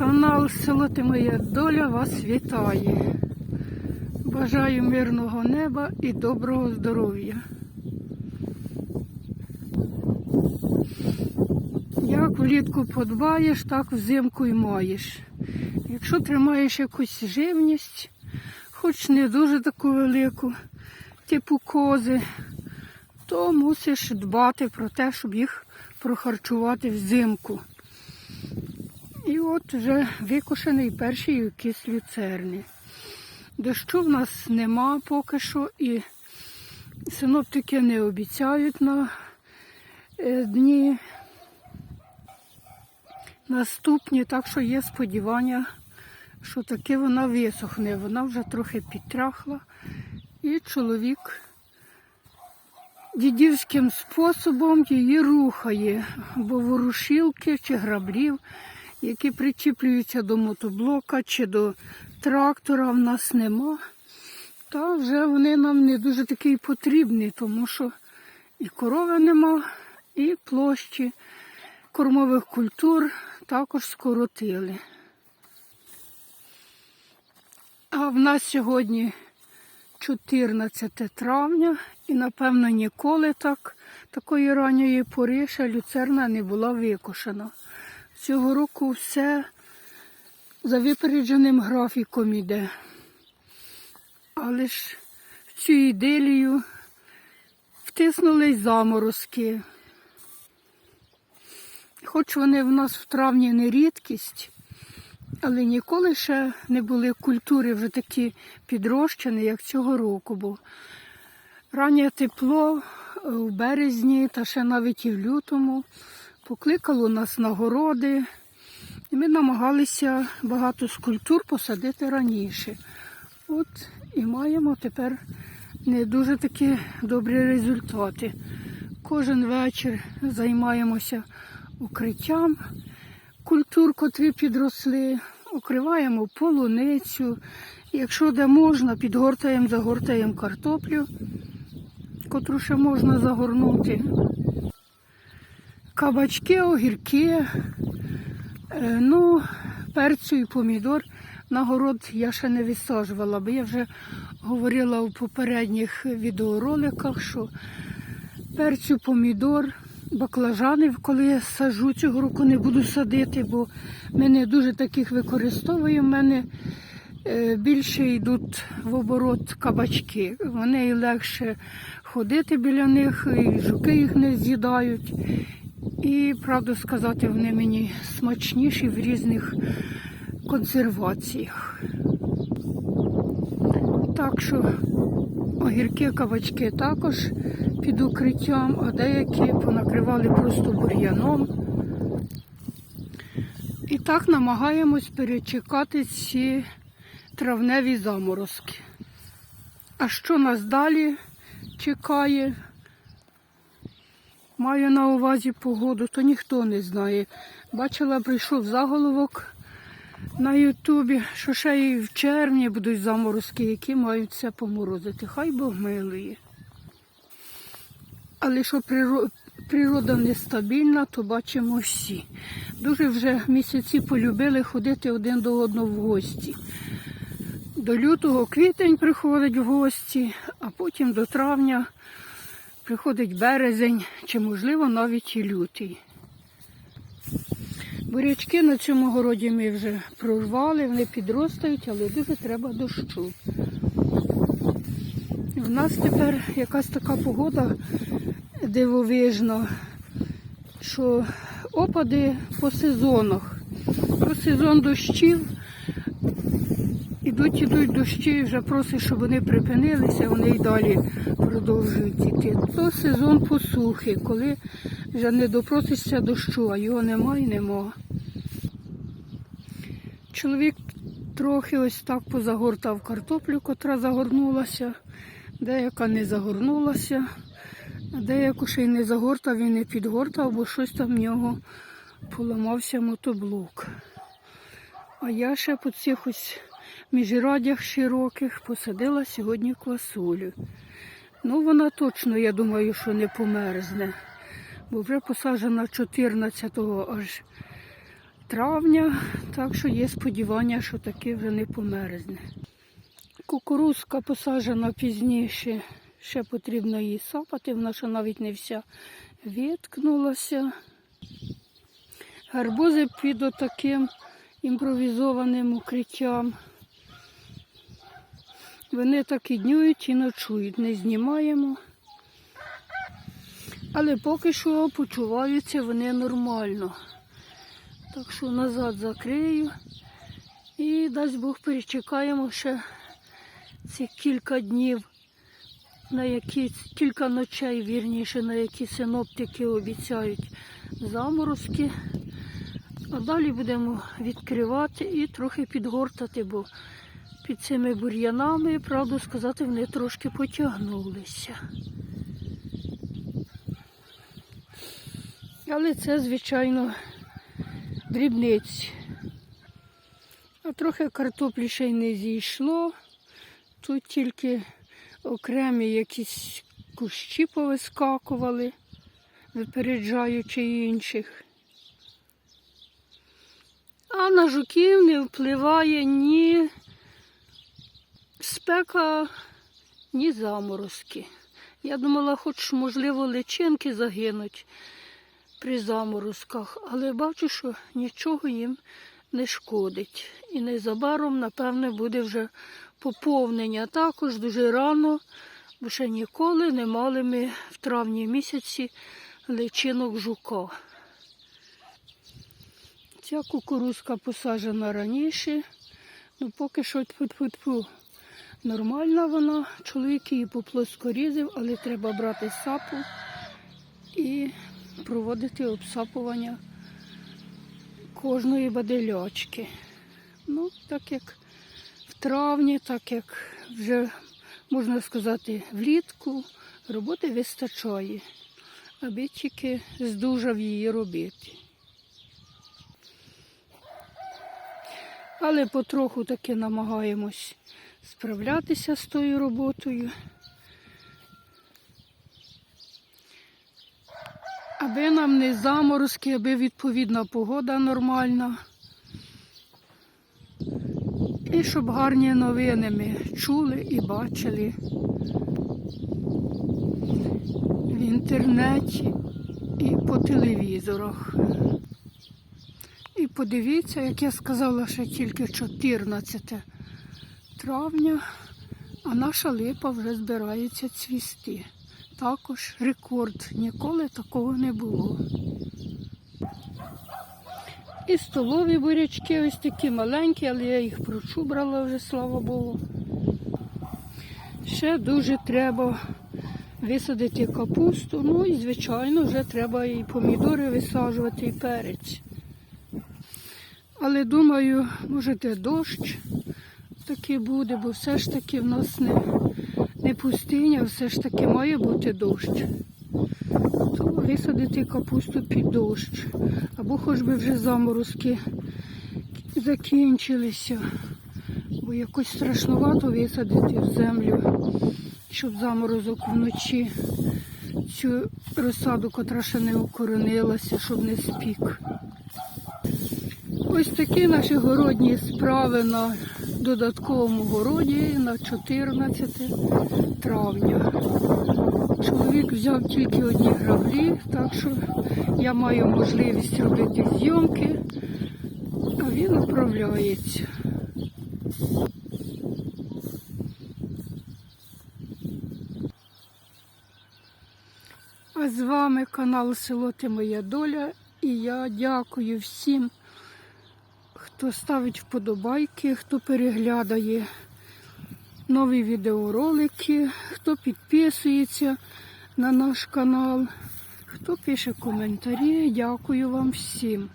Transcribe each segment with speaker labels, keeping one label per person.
Speaker 1: Канал Село Ти Моя Доля вас вітає. Бажаю мирного неба і доброго здоров'я. Як влітку подбаєш, так взимку й маєш. Якщо тримаєш якусь живність, хоч не дуже таку велику, типу кози, то мусиш дбати про те, щоб їх прохарчувати взимку. І от вже викошений перший кіс люцерни. Дощу в нас нема поки що і синоптики не обіцяють на е, дні наступні, так що є сподівання, що таки вона висохне. Вона вже трохи підтрахла. І чоловік дідівським способом її рухає, бо ворушилки чи граблів, які причіплюються до мотоблока чи до трактора, в нас нема. Та вже вони нам не дуже такі потрібні, тому що і корови нема, і площі кормових культур також скоротили. А в нас сьогодні 14 травня і, напевно, ніколи так, такої ранньої пори ще люцерна не була викошена. Цього року все за випередженим графіком іде. Але ж в цю іделію втиснули й заморозки. Хоч вони в нас в травні не рідкість, але ніколи ще не були культури вже такі підрощені, як цього року. Бо раннє тепло у березні та ще навіть і в лютому покликало нас на городи. І ми намагалися багато скульптур посадити раніше. От і маємо тепер не дуже такі добрі результати. Кожен вечір займаємося укриттям культур, котрі підросли, укриваємо полуницю. Якщо де можна, підгортаємо, загортаємо картоплю, котру ще можна загорнути. Кабачки, огірки, е, ну, перцю і помідор. На город я ще не висаджувала, бо я вже говорила у попередніх відеороликах, що перцю, помідор, баклажани, коли я саджу, цього року не буду садити, бо ми не дуже таких використовуємо. У мене е, більше йдуть в оборот кабачки. Вони легше ходити біля них, і жуки їх не з'їдають. І, правду сказати, вони мені смачніші в різних консерваціях. Так що огірки, кабачки також під укриттям, а деякі понакривали просто бур'яном. І так намагаємось перечекати ці травневі заморозки. А що нас далі чекає? Маю на увазі погоду, то ніхто не знає. Бачила, прийшов заголовок на Ютубі, що ще і в червні будуть заморозки, які мають це поморозити. Хай Бог милує. Але що природа нестабільна, то бачимо всі. Дуже вже місяці полюбили ходити один до одного в гості. До лютого квітень приходить в гості, а потім до травня приходить березень чи, можливо, навіть і лютий. Бурячки на цьому городі ми вже прорвали, вони підростають, але дуже треба дощу. В нас тепер якась така погода дивовижна, що опади по сезонах. Про сезон дощів ідуть, ідуть дощі, вже просить, щоб вони припинилися, вони й далі продовжують йти. То сезон посухи, коли вже не допросишся дощу, а його нема і нема. Чоловік трохи ось так позагортав картоплю, котра загорнулася, деяка не загорнулася, деяку ще й не загортав і не підгортав, бо щось там в нього поламався мотоблок. А я ще по цих ось міжрадях широких посадила сьогодні квасолю. Ну, вона точно, я думаю, що не померзне, бо вже посаджена 14-го аж травня, так що є сподівання, що таки вже не померзне. Кукурузка посаджена пізніше, ще потрібно її сапати, вона ще навіть не вся відкнулася. Гарбузи під отаким імпровізованим укриттям. Вони так і днюють і ночують, не знімаємо. Але поки що почуваються вони нормально. Так що назад закрию. І дасть Бог перечекаємо ще ці кілька днів, на які кілька ночей, вірніше, на які синоптики обіцяють заморозки. А далі будемо відкривати і трохи підгортати, бо під цими бур'янами, правду сказати, вони трошки потягнулися. Але це, звичайно, дрібниці. А трохи картоплі ще й не зійшло. Тут тільки окремі якісь кущі повискакували, випереджаючи інших. А на жуків не впливає ні спека, ні заморозки. Я думала, хоч, можливо, личинки загинуть при заморозках, але бачу, що нічого їм не шкодить. І незабаром, напевне, буде вже поповнення. Також дуже рано, бо ще ніколи не мали ми в травні місяці личинок жука. Ця кукурузка посаджена раніше, ну поки що тьфу-тьфу-тьфу. Нормальна вона, чоловік її поплоскорізив, але треба брати сапу і проводити обсапування кожної баделячки. Ну, так як в травні, так як вже, можна сказати, влітку роботи вистачає, аби тільки здужав її робити. Але потроху таки намагаємось справлятися з тою роботою. Аби нам не заморозки, аби відповідна погода нормальна. І щоб гарні новини ми чули і бачили в інтернеті і по телевізорах. І подивіться, як я сказала, ще тільки 14 травня, а наша липа вже збирається цвісти. Також рекорд. Ніколи такого не було. І столові бурячки ось такі маленькі, але я їх прочубрала вже, слава Богу. Ще дуже треба висадити капусту. Ну і, звичайно, вже треба і помідори висаджувати, і перець. Але думаю, може де дощ такий буде, бо все ж таки в нас не, не пустиня, все ж таки має бути дощ. То висадити капусту під дощ. Або хоч би вже заморозки закінчилися. Бо якось страшнувато висадити в землю, щоб заморозок вночі цю розсаду, котра ще не укоренилася, щоб не спік. Ось такі наші городні справи на додатковому городі на 14 травня. Чоловік взяв тільки одні граблі, так що я маю можливість робити зйомки, а він управляється. А з вами канал Село Ти Моя Доля і я дякую всім хто ставить вподобайки, хто переглядає нові відеоролики, хто підписується на наш канал, хто пише коментарі. Дякую вам всім.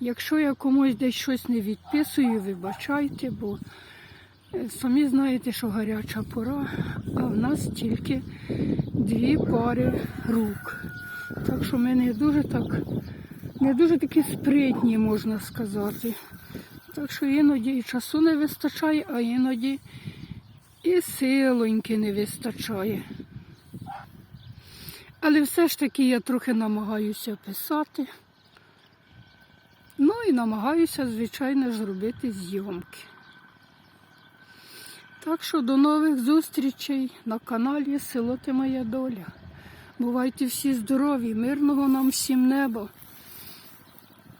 Speaker 1: Якщо я комусь десь щось не відписую, вибачайте, бо е, самі знаєте, що гаряча пора, а в нас тільки дві пари рук. Так що ми не дуже так не дуже такі спритні, можна сказати. Так що іноді і часу не вистачає, а іноді і силоньки не вистачає. Але все ж таки я трохи намагаюся писати. Ну і намагаюся, звичайно, зробити зйомки. Так що до нових зустрічей на каналі Село Ти Моя Доля. Бувайте всі здорові, мирного нам всім неба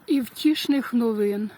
Speaker 1: і втішних новин.